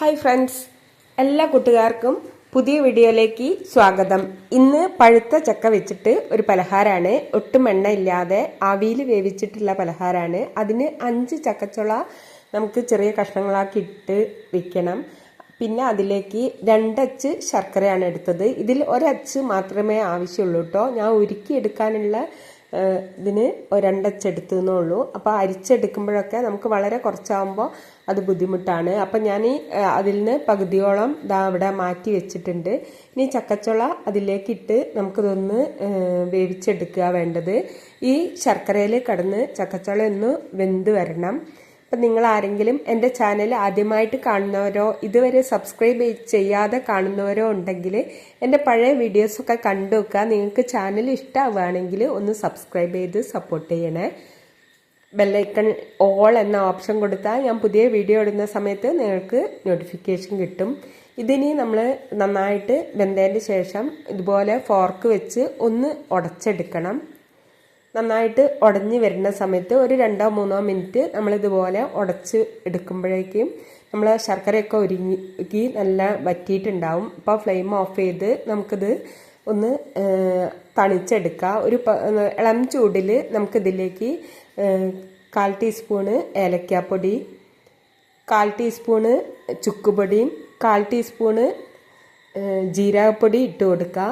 Hi friends എല്ലാ കൂട്ടുകാർക്കും പുതിയ വീഡിയോയിലേക്ക് സ്വാഗതം. ഇന്ന് പഴുത്ത ചക്ക വെച്ചിട്ട് ഒരു പലഹാരമാണ്. ഒട്ടും എണ്ണ ഇല്ലാതെ ആവിയിൽ വേവിച്ചിട്ടുള്ള പലഹാരമാണ്. അതിന് അഞ്ച് ചക്കച്ചുള നമുക്ക് ചെറിയ കഷ്ണങ്ങളാക്കി ഇട്ട് വെക്കണം. പിന്നെ അതിലേക്ക് രണ്ടച്ച് ശർക്കരയാണ് എടുത്തത്. ഇതിൽ ഒരച്ച് മാത്രമേ ആവശ്യമുള്ളൂ കേട്ടോ. ഞാൻ ഉരുക്കി എടുക്കാനുള്ള ഏഹ് ഇതിന് രണ്ടച്ചെടുത്തു എന്നുള്ളൂ അപ്പോൾ അരിച്ചെടുക്കുമ്പോഴൊക്കെ നമുക്ക് വളരെ കുറച്ചാകുമ്പോൾ അത് ബുദ്ധിമുട്ടാണ്. അപ്പം ഞാൻ ഈ അതിൽ നിന്ന് പകുതിയോളം ഇതാ അവിടെ മാറ്റി വെച്ചിട്ടുണ്ട്. ഇനി ചക്കച്ചുള അതിലേക്കിട്ട് നമുക്കിതൊന്ന് വേവിച്ചെടുക്കുക വേണ്ടത്. ഈ ശർക്കരയിൽ കടന്ന് ചക്കച്ചുള ഒന്ന് വെന്ത് വരണം. അപ്പം നിങ്ങൾ ആരെങ്കിലും എന്റെ ചാനൽ ആദ്യമായിട്ട് കാണുന്നവരോ ഇതുവരെ സബ്സ്ക്രൈബ് ചെയ്യാതെ കാണുന്നവരോ ഉണ്ടെങ്കിൽ എന്റെ പഴയ വീഡിയോസൊക്കെ കണ്ടു വെക്കുക നിങ്ങൾക്ക് ചാനൽ ഇഷ്ടമാവുകയാണെങ്കിൽ ഒന്ന് സബ്സ്ക്രൈബ് ചെയ്ത് സപ്പോർട്ട് ചെയ്യണേ. ബെല്ലൈക്കൺ ഓൾ എന്ന ഓപ്ഷൻ കൊടുത്താൽ ഞാൻ പുതിയ വീഡിയോ ഇടുന്ന സമയത്ത് നിങ്ങൾക്ക് നോട്ടിഫിക്കേഷൻ കിട്ടും. ഇതിനി നമ്മൾ നന്നായിട്ട് വെന്തതിന്റെ ശേഷം ഇതുപോലെ ഫോർക്ക് വെച്ച് ഒന്ന് ഉടച്ചെടുക്കണം. നന്നായിട്ട് ഉടഞ്ഞു വരുന്ന സമയത്ത് ഒരു രണ്ടോ മൂന്നോ മിനിറ്റ് നമ്മളിതുപോലെ ഉടച്ച് എടുക്കുമ്പോഴേക്കും നമ്മൾ ശർക്കരയൊക്കെ ഒരുങ്ങി നല്ല വറ്റിയിട്ടുണ്ടാവും. അപ്പോൾ ഫ്ലെയിം ഓഫ് ചെയ്ത് നമുക്കിത് ഒന്ന് തണിച്ചെടുക്കുക ഒരു ഇളം ചൂടിൽ നമുക്കിതിലേക്ക് കാൽ ടീസ്പൂണ് ഏലക്കാപ്പൊടി കാൽ ടീസ്പൂണ് ചുക്കുപൊടിയും കാൽ ടീസ്പൂണ് ജീരകപ്പൊടി ഇട്ട് കൊടുക്കുക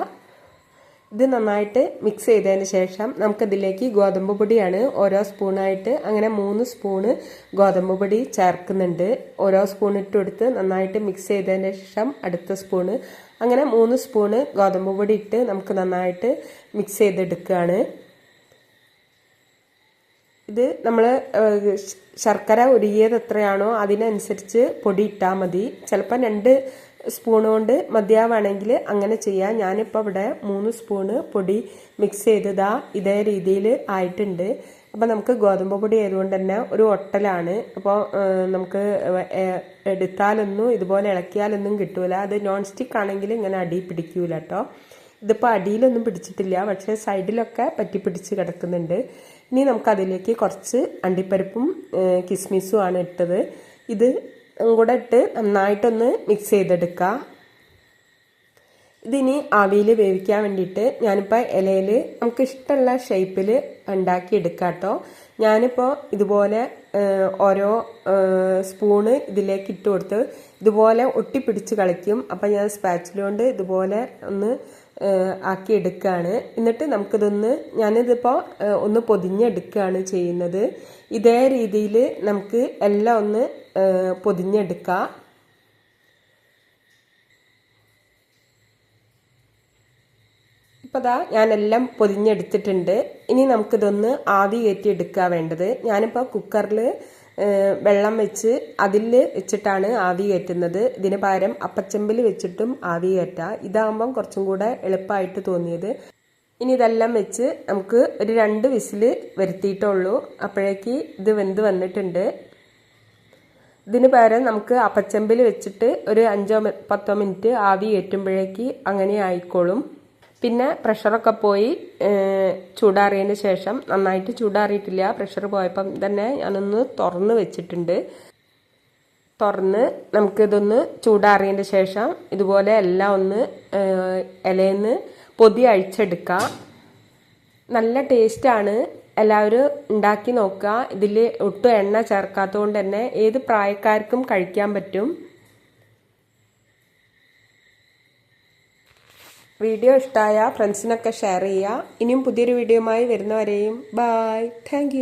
ഇത് നന്നായിട്ട് മിക്സ് ചെയ്തതിന് ശേഷം നമുക്കതിലേക്ക് ഗോതമ്പ് പൊടിയാണ് ഓരോ സ്പൂണായിട്ട് അങ്ങനെ മൂന്ന് സ്പൂണ് ഗോതമ്പ് പൊടി ചേർക്കുന്നുണ്ട്. ഓരോ സ്പൂൺ ഇട്ട് കൊടുത്ത് നന്നായിട്ട് മിക്സ് ചെയ്തതിന് ശേഷം അടുത്ത സ്പൂണ് അങ്ങനെ മൂന്ന് സ്പൂണ് ഗോതമ്പ് പൊടി ഇട്ട് നമുക്ക് നന്നായിട്ട് മിക്സ് ചെയ്തെടുക്കുകയാണ്. ഇത് നമ്മൾ ശർക്കര ഉരുകിയത് എത്രയാണോ അതിനനുസരിച്ച് പൊടി ഇട്ടാൽ മതി. ചിലപ്പം രണ്ട് സ്പൂൺ കൊണ്ട് മതിയാവാണെങ്കിൽ അങ്ങനെ ചെയ്യാം. ഞാനിപ്പോൾ ഇവിടെ മൂന്ന് സ്പൂണ് പൊടി മിക്സ് ചെയ്തതാ ഇതേ രീതിയിൽ ആയിട്ടുണ്ട്. അപ്പോൾ നമുക്ക് ഗോതമ്പ് പൊടി ആയതുകൊണ്ട് തന്നെ ഒരു ഒട്ടലാണ്. അപ്പോൾ നമുക്ക് എടുത്താലൊന്നും ഇതുപോലെ ഇളക്കിയാലൊന്നും കിട്ടൂല. അത് നോൺ സ്റ്റിക്ക് ആണെങ്കിൽ ഇങ്ങനെ അടി പിടിക്കൂല കേട്ടോ ഇതിപ്പോൾ അടിയിലൊന്നും പിടിച്ചിട്ടില്ല. പക്ഷേ സൈഡിലൊക്കെ പറ്റി പിടിച്ച് കിടക്കുന്നുണ്ട്. ഇനി നമുക്കതിലേക്ക് കുറച്ച് അണ്ടിപ്പരിപ്പും കിസ്മിസും ആണ് ഇട്ടത്. ഇത് കൂടെ ഇട്ട് നന്നായിട്ടൊന്ന് മിക്സ് ചെയ്തെടുക്കുക ഇതിനി ആവിയിൽ വേവിക്കാൻ വേണ്ടിയിട്ട് ഞാനിപ്പോൾ ഇലയിൽ നമുക്ക് ഇഷ്ടമുള്ള ഷേപ്പിൽ ഉണ്ടാക്കിയെടുക്കാം കേട്ടോ ഞാനിപ്പോൾ ഇതുപോലെ ഓരോ സ്പൂണ് ഇതിലേക്ക് ഇട്ട് കൊടുത്ത് ഇതുപോലെ ഒട്ടിപ്പിടിച്ച് കളിക്കും. അപ്പം ഞാൻ സ്പാച്ചിലുകൊണ്ട് ഇതുപോലെ ഒന്ന് ആക്കി എടുക്കുകയാണ് എന്നിട്ട് നമുക്കിതൊന്ന് ഞാനിതിപ്പോൾ ഒന്ന് പൊതിഞ്ഞെടുക്കുകയാണ് ചെയ്യുന്നത്. ഇതേ രീതിയിൽ നമുക്ക് എല്ലാം ഒന്ന് പൊതിഞ്ഞെടുക്കാം. ഇപ്പോൾ ദാ ഞാനെല്ലാം പൊതിഞ്ഞെടുത്തിട്ടുണ്ട്. ഇനി നമുക്കിതൊന്ന് ആവി കയറ്റി എടുക്കുക വേണ്ടത്. ഞാനിപ്പോൾ കുക്കറിൽ വെള്ളം വെച്ച് അതിൽ വെച്ചിട്ടാണ് ആവി കയറ്റുന്നത്. ഇതിന് പകരം അപ്പച്ചമ്പിൽ വെച്ചിട്ടും ആവി കയറ്റാം. ഇതാകുമ്പം കുറച്ചും കൂടെ എളുപ്പമായിട്ട് തോന്നിയത്. ഇനി ഇതെല്ലാം വെച്ച് നമുക്ക് ഒരു രണ്ട് വിസിൽ വരുത്തിയിട്ടുള്ളൂ. അപ്പോഴേക്ക് ഇത് വെന്ത് വന്നിട്ടുണ്ട്. ഇതിന് പകരം നമുക്ക് അപ്പച്ചമ്പിൽ വെച്ചിട്ട് ഒരു അഞ്ചോ പത്തോ മിനിറ്റ് ആവി കയറ്റുമ്പോഴേക്ക് അങ്ങനെ ആയിക്കോളും. പിന്നെ പ്രഷറൊക്കെ പോയി ചൂടാറിയതിന് ശേഷം നന്നായിട്ട് ചൂടാറിയിട്ടില്ല. പ്രഷർ പോയപ്പം തന്നെ ഞാനൊന്ന് തുറന്ന് വെച്ചിട്ടുണ്ട്. തുറന്ന് നമുക്കിതൊന്ന് ചൂടാറിയതിന്റെ ശേഷം ഇതുപോലെ എല്ലാം ഒന്ന് ഇലയിന്ന് പൊതി അഴിച്ചെടുക്കുക നല്ല ടേസ്റ്റാണ് എല്ലാവരും ഉണ്ടാക്കി നോക്കുക. ഇതിൽ ഒട്ടും എണ്ണ ചേർക്കാത്തതുകൊണ്ട് തന്നെ ഏത് പ്രായക്കാർക്കും കഴിക്കാൻ പറ്റും. വീഡിയോ ഇഷ്ടമായ ഫ്രണ്ട്സിനൊക്കെ ഷെയർ ചെയ്യുക ഇനിയും പുതിയൊരു വീഡിയോയുമായി വരുന്നവരെയും ബായ് താങ്ക്